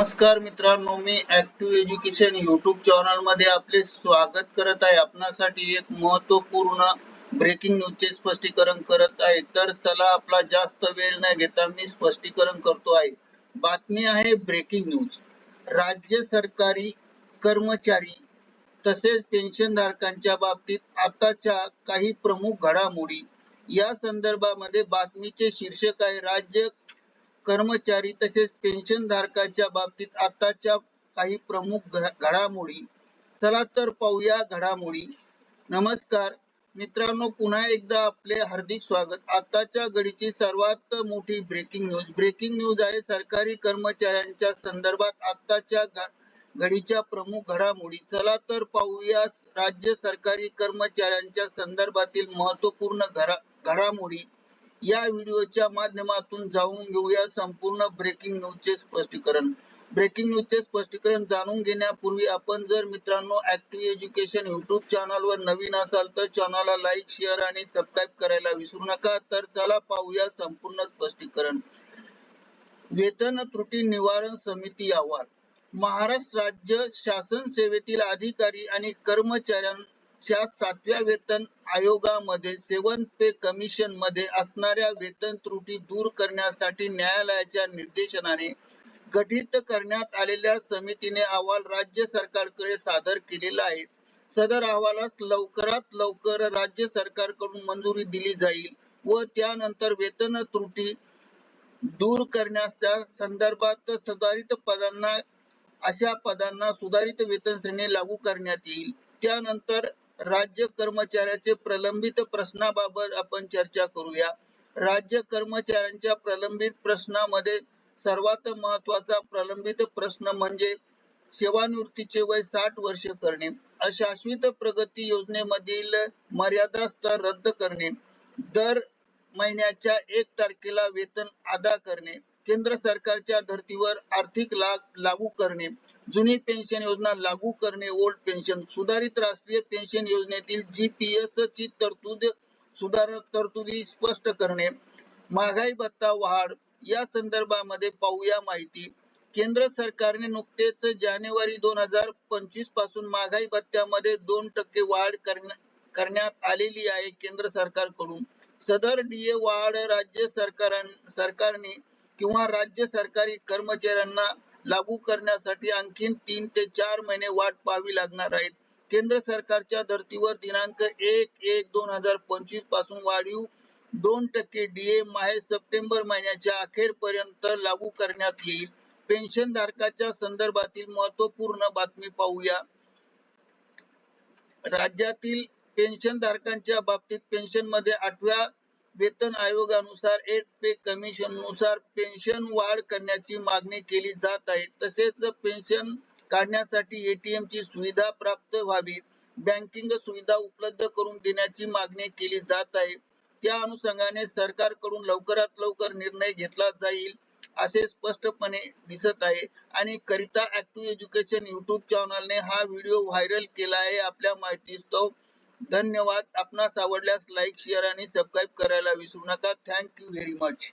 नमस्कार मित्रांनो मी ऍक्टिव्ह एज्युकेशन युट्यूब चॅनलमध्ये आपले स्वागत करत आहे. आपणासाठी एक महत्त्वपूर्ण ब्रेकिंग न्यूजचे स्पष्टीकरण करत आहे. तर चला आपला जास्त वेळ न घेता मी स्पष्टीकरण करतो आहे. बातमी आहे ब्रेकिंग न्यूज राज्य सरकारी कर्मचारी तसेच पेन्शन धारकांच्या बाबतीत आताच्या काही प्रमुख घडामोडी या संदर्भामध्ये बातमीचे शीर्षक आहे. राज्य कर्मचारी तसेच पेन्शन धारकाच्या बाबतीत आताच्या काही प्रमुख घडामोडी. चला तर पाहूया घडामोडी. नमस्कार. मित्रांनो पुन्हा एकदा आपले हार्दिक स्वागत. आताच्या घडीची सर्वात मोठी ब्रेकिंग न्यूज ब्रेकिंग न्यूज आहे सरकारी कर्मचाऱ्यांच्या संदर्भात आताच्या घडीच्या प्रमुख घडामोडी. चला तर पाहूया राज्य सरकारी कर्मचाऱ्यांच्या संदर्भातील महत्त्वपूर्ण घडा- घडामोडी. या व्हिडिओच्या माध्यमातून जाणून घेऊया संपूर्ण ब्रेकिंग न्यूजचे स्पष्टीकरण. ब्रेकिंग न्यूजचे स्पष्टीकरण जाणून घेण्यापूर्वी आपण जर मित्रांनो ऍक्टिव्ह एज्युकेशन युट्यूब चॅनलवर नवीन असाल तर चॅनलला लाईक शेअर आणि सबस्क्राईब करायला विसरू नका. तर चला पाहूया संपूर्ण स्पष्टीकरण. वेतन त्रुटी निवारण समिती अहवाल. महाराष्ट्र राज्य शासन सेवेतील अधिकारी आणि च्या सातव्या वेतन आयोगामध्ये सेवन पे कमिशनमध्ये असणाऱ्या वेतन त्रुटी दूर करण्यासाठी न्यायालयाच्या निर्देशनाने गठीत करण्यात आलेल्या समितीने अहवाल राज्य सरकारकडे सादर केलेला आहे. सदर अहवालास लवकरात लवकर राज्य सरकारकडून मंजुरी दिली जाईल व त्यानंतर वेतन त्रुटी दूर करण्याच्या संदर्भात सुधारित पदांना अशा पदांना सुधारित वेतन श्रेणी लागू करण्यात येईल. त्यानंतर राज्य कर्मचाऱ्याचे प्रलंबित प्रश्नाबाबत आपण चर्चा करूया. राज्य कर्मचाऱ्यांच्या प्रलंबित प्रश्नामध्ये सर्वात महत्त्वाचा प्रलंबित प्रश्न म्हणजे सेवानिवृत्तीचे वय साठ वर्ष करणे. अशाश्वित प्रगती योजनेमधील मर्यादा स्तर रद्द करणे. दर महिन्याच्या एक तारखेला वेतन अदा करणे. केंद्र सरकारच्या धर्तीवर आर्थिक लाभ लागू करणे. जुनी पेन्शन योजना लागू करणे ओल्ड पेन्शन सुधारित राष्ट्रीय पेन्शन योजनेतील जीपीएस ची तरतूद सुधारक तरतुदी स्पष्ट करणे. महागाई भत्ता वाढ या संदर्भामध्ये पाहूया माहिती. केंद्र सरकारने नुकतेच जानेवारी दोन हजार पंचवीसपासून महागाई भत्त्यामध्ये दोन टक्के वाढ करण्यात आलेली आहे केंद्र सरकारकडून. सदर डीए वाढ राज्य सरकार सरकारने किंवा राज्य सरकारी कर्मचाऱ्यांना लागू करण्यासाठी आणखीन तीन ते चार महिने वाट पाहावी लागणार आहेत. केंद्र सरकारच्या धर्तीवर दिनांक एक एक दोन हजार पंचवीसपासून वाढीव दोन टक्के डीए माहे सप्टेंबर महिन्याच्या अखेरपर्यंत लागू करण्यात येईल. पेन्शन धारकाच्या संदर्भातील महत्त्वपूर्ण बातमी पाहूया. राज्यातील पेन्शन धारकांच्या बाबतीत पेन्शनमध्ये आठव्या वेतन आयोगानुसार एक पे कमिशननुसार पेन्शन वाढ करण्याची मागणी केली जात आहे. तसेच पेन्शन काढण्यासाठी एटीएम ची सुविधा प्राप्त व्हावी बँकिंग सुविधा उपलब्ध करून देण्याची मागणी केली जात आहे. त्या अनुषंगाने सरकारकडून लवकरात लवकर निर्णय घेतला जाईल असे स्पष्टपणे दिसत आहे. आणि करिता ऍक्टिव्ह एज्युकेशन युट्यूब चॅनलने हा व्हिडिओ व्हायरल केला आहे. आपल्या माहितीस्तव धन्यवाद. आपणास आवडल्यास लाईक शेअर आणि सबस्क्राईब करायला विसरू नका. Thank you very much